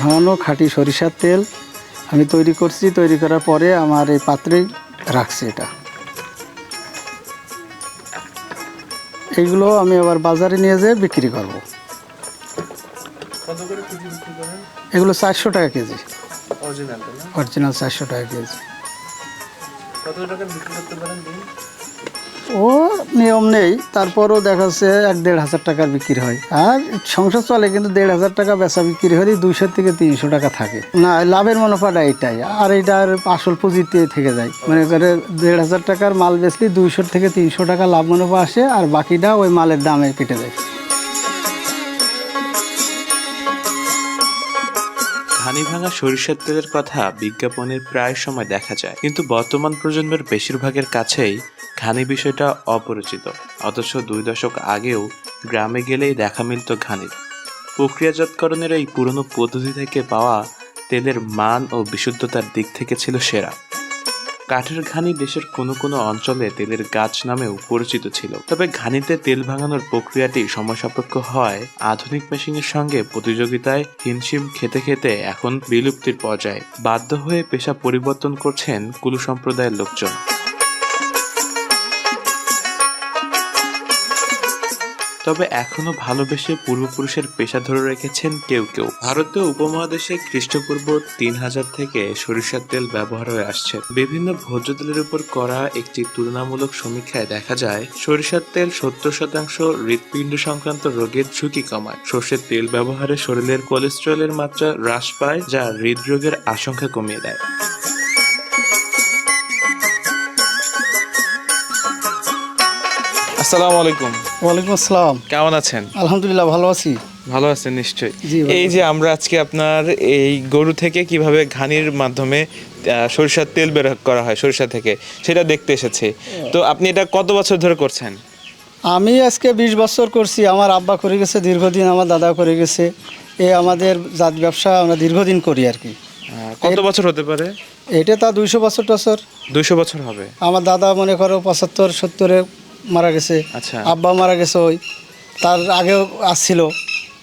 ভাঙানো খাঁটি সরিষার তেল আমি তৈরি করছি। তৈরি করার পরে আমার এই পাত্রেই রাখছি এটা। এইগুলো আমি আবার বাজারে নিয়ে যেয়ে বিক্রি করব। এগুলো চারশো টাকা কেজি। অরিজিনাল চারশো টাকা কেজি। কত টাকা বিক্রি করতে পারেন ও নিয়ম নেই, তারপরও দেখা যাচ্ছে এক দেড় হাজার টাকার বিক্রি হয়। আর সংসার চলে কিন্তু দেড় হাজার টাকা বেচা বিক্রি হলে দুইশো থেকে তিনশো টাকা থাকে। না, লাভের মুনাফাটা এইটাই আর এইটার আসল পুঁজিতে থেকে যায়। মনে করে দেড় হাজার টাকার মাল বেচলে দুইশো থেকে তিনশো টাকা লাভ মুনাফা আসে, আর বাকিটা ওই মালের দামে কেটে যায়। ঘানি ভাঙা সরিষার তেলের কথা বিজ্ঞাপনের প্রায় সময় দেখা যায়। কিন্তু বর্তমান প্রজন্মের বেশিরভাগের কাছেই ঘানি বিষয়টা অপরিচিত। অথচ দুই দশক আগেও গ্রামে গেলেই দেখা মিলত ঘানির। প্রক্রিয়াজাতকরণের এই পুরনো পদ্ধতি থেকে পাওয়া তেলের মান ও বিশুদ্ধতার দিক থেকে ছিল সেরা। কাঠের ঘানি দেশের কোনো কোনো অঞ্চলে তেলের গাছ নামেও পরিচিত ছিল। তবে ঘানিতে তেল ভাঙানোর প্রক্রিয়াটি সময়সাপেক্ষ হয়। আধুনিক মেশিনের সঙ্গে প্রতিযোগিতায় হিমশিম খেতে খেতে এখন বিলুপ্তির পর্যায়ে। বাধ্য হয়ে পেশা পরিবর্তন করছেন কুলু সম্প্রদায়ের লোকজন। তবে এখনও ভালোবেসে পূর্বপুরুষের পেশা ধরে রেখেছেন কেউ কেউ। ভারতীয় উপমহাদেশে খ্রিস্টপূর্ব তিন হাজার থেকে সরিষার তেল ব্যবহার হয়ে আসছে। বিভিন্ন ভোজ্য তেলের উপর করা একটি তুলনামূলক সমীক্ষায় দেখা যায়, সরিষার তেল সত্তর শতাংশ হৃৎপিণ্ড সংক্রান্ত রোগের ঝুঁকি কমায়। সর্ষের তেল ব্যবহারে শরীরের কোলেস্টেরলের মাত্রা হ্রাস পায়, যা হৃদরোগের আশঙ্কা কমিয়ে দেয়। আসসালামু আলাইকুম। ওয়ালাইকুম আসসালাম। কেমন আছেন? আলহামদুলিল্লাহ ভালো আছি। ভালো আছেন নিশ্চয়ই। এই যে আমরা আজকে আপনার এই গরু থেকে কীভাবে ঘানির মাধ্যমে সরিষার তেল বের করা হয় সরিষা থেকে সেটা দেখতে এসেছি। তো আপনি এটা কত বছর ধরে করছেন? আমি আজকে বিশ বছর করছি আমার আব্বা করে গেছে দীর্ঘদিন আমার দাদা করে গেছে। এ আমাদের জাত ব্যবসা আমরা দীর্ঘদিন করি আর কি। কত বছর হতে পারে? এটা তা দুইশো বছর টছর। দুইশো বছর হবে। আমার দাদা মনে করো পঁচাত্তর সত্তরে মারা গেছে আচ্ছা। আব্বা মারা গেছে ওই তার আগেও আসছিল।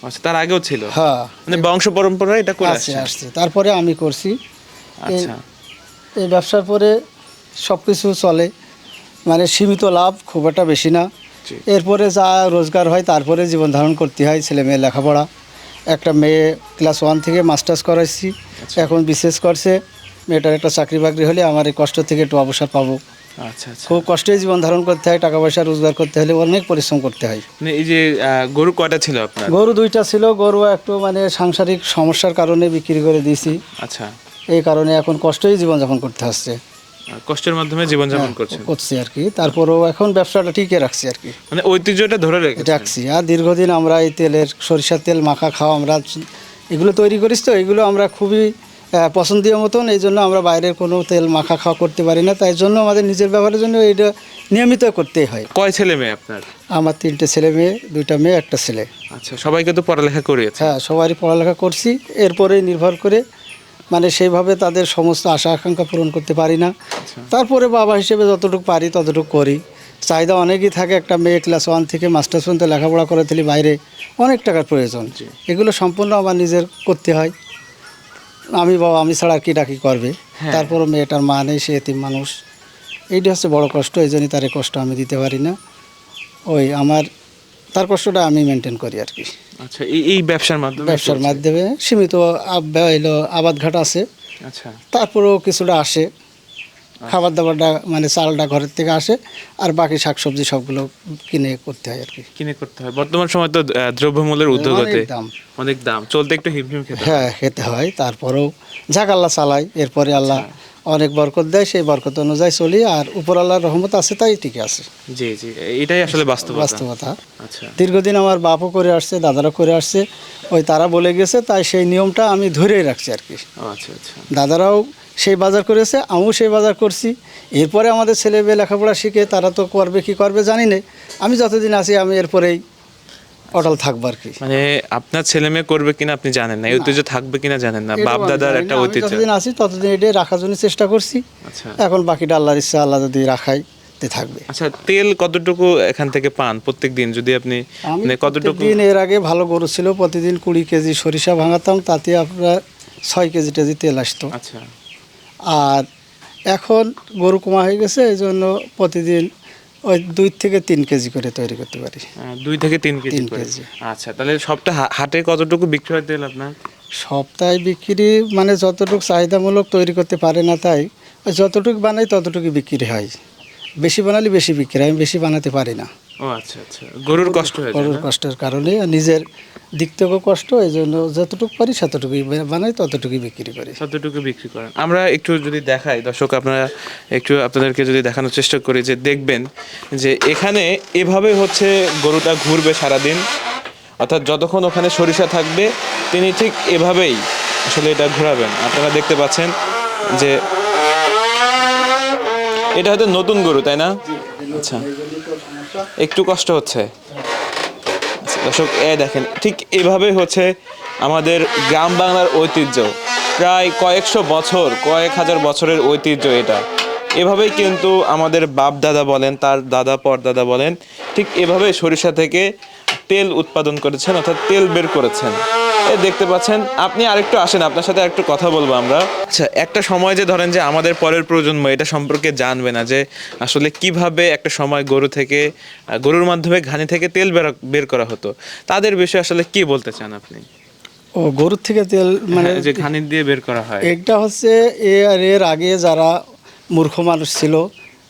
আচ্ছা তার আগেও ছিল? হ্যাঁ। মানে বংশ পরম্পরা এটা করে আসছে তারপরে আমি করছি। আচ্ছা। এই ব্যবসার পরে সব কিছু চলে। মানে সীমিত লাভ খুব একটা বেশি না। এরপরে যা রোজগার হয় তারপরে জীবন ধারণ করতে হয় ছেলে মেয়ে লেখাপড়া। একটা মেয়ে ক্লাস ওয়ান থেকে মাস্টার্স করাইছি। এখন বিশেষ করছে। মেয়েটার একটা চাকরি বাকরি হলে আমার এই কষ্ট থেকে একটু অবসর পাবো। আচ্ছা আচ্ছা। খুব কষ্টে জীবন ধারণ করতে হয় টাকা পয়সা রোজগার করতে হলে অনেক পরিশ্রম করতে হয়। মানে এই যে গরু কয়টা ছিল আপনার? গরু দুইটা ছিল গরু একটু মানে সাংসারিক সমস্যার কারণে বিক্রি করে দিয়েছি। আচ্ছা। এই কারণে এখন কষ্টই জীবনযাপন করতে হচ্ছে আহ, কষ্টের মাধ্যমে জীবনযাপন করছেন। করছি আর কি। তারপরেও এখন ব্যবসাটা ঠিকই রাখছি আর কি। মানে ঐতিহ্যটা ধরে রেখেছেন। রাখছি। আর দীর্ঘদিন আমরা এই তেলের সরিষার তেল মাখা খাওয়া আমরা এগুলো তৈরি করিস তো এগুলো আমরা খুবই পছন্দীয় মতন এই জন্য আমরা বাইরের কোনো তেল মাখা খাওয়া করতে পারি না। তাই জন্য আমাদের নিজের ব্যবহারের জন্য এটা নিয়মিত করতেই হয়। কয় ছেলে মেয়ে আপনার? আমার তিনটে ছেলে মেয়ে দুইটা মেয়ে একটা ছেলে। আচ্ছা সবাইকে তো পড়ালেখা করিয়েছে হ্যাঁ সবারই পড়ালেখা করছি। এরপরেই নির্ভর করে মানে সেইভাবে তাদের সমস্ত আশা আকাঙ্ক্ষা পূরণ করতে পারি না। তারপরে বাবা হিসেবে যতটুকু পারি ততটুকু করি। চাহিদা অনেকই থাকে একটা মেয়ে ক্লাস ওয়ান থেকে মাস্টার্স পর্যন্ত লেখাপড়া করে বাইরে অনেক টাকার প্রয়োজন। এগুলো সম্পূর্ণ আমার নিজের করতে হয়। আমি বাবা আমি ছাড়া কি ডাকি করবে? তারপরও মেয়েটার মা নেই সে এতিম মানুষ। এইটা হচ্ছে বড় কষ্ট এই জন্যই তার কষ্ট আমি দিতে পারি না। ওই আমার তার কষ্টটা আমি মেনটেন করি আর কি। আচ্ছা এই এই ব্যবসার মাধ্যমে ব্যবসার মাধ্যমে সীমিত আব- হইল আবাদ ঘাট আছে। আচ্ছা। তারপরেও কিছুটা আসে। খাবার দাবারটা মানে চালটা ঘরের থেকে আসে আর বাকি শাকসবজি সবগুলো কিনে করতে হয় আর কি। কিনে করতে হয়। বর্তমান সময় তো দ্রব্যমূল্যের উদ্যোগতে অনেক দাম। চলতে একটু হিমহিম খেতে হয়। খেতে হয়। তারপরেও যাক আল্লাহ চালাই এরপরে আল্লাহ অনেক বরকত দেয় সেই বরকত অনুযায়ী চলি আর উপর আল্লাহর রহমত আছে তাই ঠিক আছে। জি জি। এটাই আসলে বাস্তবতা। বাস্তবতা। আচ্ছা। দীর্ঘদিন আমার বাপও করে আসছে দাদারা করে আসছে। ওই তারা বলে গেছে তাই সেই নিয়মটা আমি ধরেই রাখছি আর কি। আচ্ছা আচ্ছা। দাদারাও সেই বাজার করেছে আমিও সেই বাজার করছি। এরপরে আমাদের ছেলে মেয়ে লেখাপড়া শিখে তারা তো করবে কি করবে জানি না। আমি যতদিন আছি আমি এরপরেই অটল থাকব আর কি। মানে আপনার ছেলে মেয়ে করবে কিনা আপনি জানেন না এই ঐতিহ্য থাকবে কিনা জানেন না বাপ দাদার একটা ঐতিহ্য। যতদিন আছি ততদিন এটাই রাখার জন্য চেষ্টা করছি। আচ্ছা। এখন বাকিটা আল্লাহর ইচ্ছা আল্লাহ যদি রাখাই থাকবে। আচ্ছা তেল কতটুকু এখান থেকে পান প্রত্যেক দিন? যদি আপনি মানে কতটুকু দিন এর আগে ভালো গরু ছিল প্রতিদিন কুড়ি কেজি সরিষা ভাঙাতাম তাতে আপনার ছয় কেজি টেজি তেল আসতো। আচ্ছা। আর এখন গরু কমা হয়ে গেছে এই জন্য প্রতিদিন ওই দুই থেকে তিন কেজি করে তৈরি করতে পারি। দুই থেকে তিন কেজি তিন কেজি। আচ্ছা তাহলে সবটা হাটে কতটুকু বিক্রি হয় তেল আপনার? সপ্তাহে বিক্রি মানে যতটুকু চাহিদামূলক তৈরি করতে পারে না তাই ওই যতটুকু বানাই ততটুকু বিক্রি হয়। বেশি বানালে বেশি বিক্রি হয় আমি বেশি বানাতে পারি না। ও আচ্ছা আচ্ছা। গরুর কষ্ট হয়ে গরুর কষ্টের কারণে নিজের দিক থেকেও কষ্ট এই জন্য যতটুকু পারি ততটুকুই বানাই ততটুকুই বিক্রি করি। কতটুকু বিক্রি করেন। আমরা একটু যদি দেখাই দর্শক আপনারা একটু আপনাদেরকে যদি দেখানোর চেষ্টা করি যে দেখবেন যে এখানে এভাবে হচ্ছে গরুটা ঘুরবে সারাদিন। অর্থাৎ যতক্ষণ ওখানে সরিষা থাকবে তিনি ঠিক এভাবেই আসলে এটা ঘোরাবেন। আপনারা দেখতে পাচ্ছেন যে এটা হয়তো নতুন গরু তাই না? আচ্ছা। একটু কষ্ট হচ্ছে। আচ্ছা, দর্শক এ দেখেন ঠিক এভাবে হচ্ছে আমাদের গ্রাম বাংলার ঐতিহ্য। প্রায় কয়েকশো বছর কয়েক হাজার বছরের ঐতিহ্য এটা। এভাবেই কিন্তু আমাদের বাপ দাদা বলেন তার দাদা পরদাদা বলেন ঠিক এভাবে সরিষা থেকে তেল উৎপাদন করেছেন অর্থাৎ তেল বের করেছেন। দেখতে পাচ্ছেন আপনি আরেকটু আসেন আপনার সাথে একটু কথা বলব আমরা। আচ্ছা একটা সময় যে ধরেন যে আমাদের পরের প্রজন্ম এটা সম্পর্কে জানবে না যে আসলে কীভাবে একটা সময় গরু থেকে গরুর মাধ্যমে ঘানি থেকে তেল বের বের করা হতো। তাদের বিষয়ে আসলে কি বলতে চান আপনি? ও গরুর থেকে তেল মানে হ্যাঁ, যে ঘানি দিয়ে বের করা হয়। এটা হচ্ছে এ আর এর আগে যারা মূর্খ মানুষ ছিল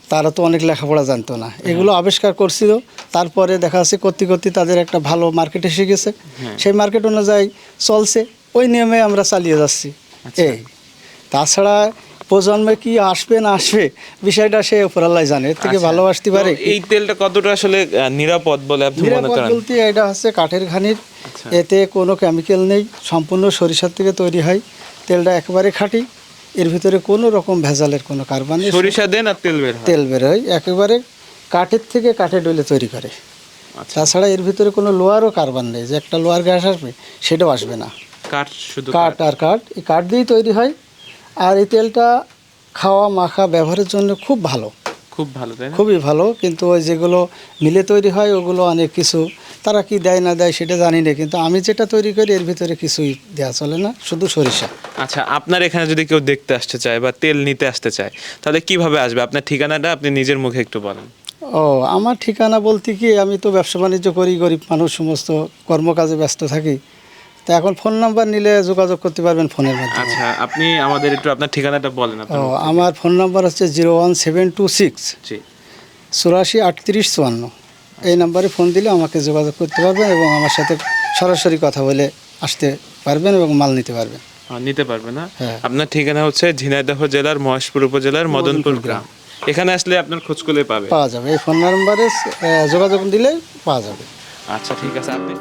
তারা তো অনেক লেখাপড়া জানতো না। এগুলো আবিষ্কার করছিল তারপরে দেখা যাচ্ছে করতে করতে তাদের একটা ভালো মার্কেট এসে গেছে। সেই মার্কেট অনুযায়ী চলছে ওই নিয়মে আমরা চালিয়ে যাচ্ছি। এই। তাছাড়া প্রজন্মে কি আসবে না আসবে বিষয়টা সে উপরাল্লাই জানে এর থেকে আচ্ছা, ভালোবাসতে পারে। এই তেলটা কতটা আসলে নিরাপদ বলে আপনি মনে করেন? বলতে এটা হচ্ছে কাঠের ঘানির। আচ্ছা। এতে কোনো কেমিক্যাল নেই সম্পূর্ণ সরিষার থেকে তৈরি হয়। তেলটা একেবারে খাঁটি। এর ভিতরে কোনো রকম ভেজালের কোনো কারবার নেই। সরিষা দেন আর তেল বের তেল বের হয় একেবারে কাঠের থেকে কাঠে ডলে তৈরি করে। আচ্ছা। তাছাড়া এর ভিতরে কোনো লোয়ারও কারবার নেই যে একটা লোয়ার গ্যাস আসবে সেটাও আসবে না। কাঠ শুধু কাঠ। আর কাঠ এই কাঠ দিয়েই তৈরি হয়। আর এই তেলটা খাওয়া মাখা ব্যবহারের জন্য খুব ভালো। খুব ভালো তাই খুবই ভালো কিন্তু ওই যেগুলো মিলে তৈরি হয় ওগুলো অনেক কিছু তারা কি দেয় না দেয় সেটা জানি না কিন্তু আমি যেটা তৈরি করি এর ভিতরে কিছুই দেওয়া চলে না শুধু সরিষা। আচ্ছা আপনার এখানে যদি কেউ দেখতে আসতে চায় বা তেল নিতে আসতে চায় তাহলে কীভাবে আসবে? আপনার ঠিকানাটা আপনি নিজের মুখে একটু বলেন। ও আমার ঠিকানা বলতে কি আমি তো ব্যবসা বাণিজ্য করি গরিব মানুষ সমস্ত কর্মকাজে ব্যস্ত থাকি। তা এখন ফোন নাম্বার নিলে যোগাযোগ করতে পারবেন ফোনের মাধ্যমে। আচ্ছা আপনি আমাদের একটু আপনার ঠিকানাটা বলেন ও আমার ফোন নাম্বার হচ্ছে zero one seven two six জি। চুরাশি আটত্রিশ চুয়ান্ন। এই নাম্বারে ফোন দিলে আমাকে যোগাযোগ করতে পারবেন এবং আমার সাথে সরাসরি কথা বলে আসতে পারবেন এবং মাল নিতে পারবেন। নিতে পারবে না? হ্যাঁ। আপনার ঠিকানা হচ্ছে ঝিনাইদহ জেলার মহেশপুর উপজেলার মদনপুর গ্রাম। এখানে আসলে আপনার খোঁজ করলে পাবে। পাওয়া যাবে। এই ফোন নাম্বারে যোগাযোগ দিলে পাওয়া যাবে। আচ্ছা ঠিক আছে আপনি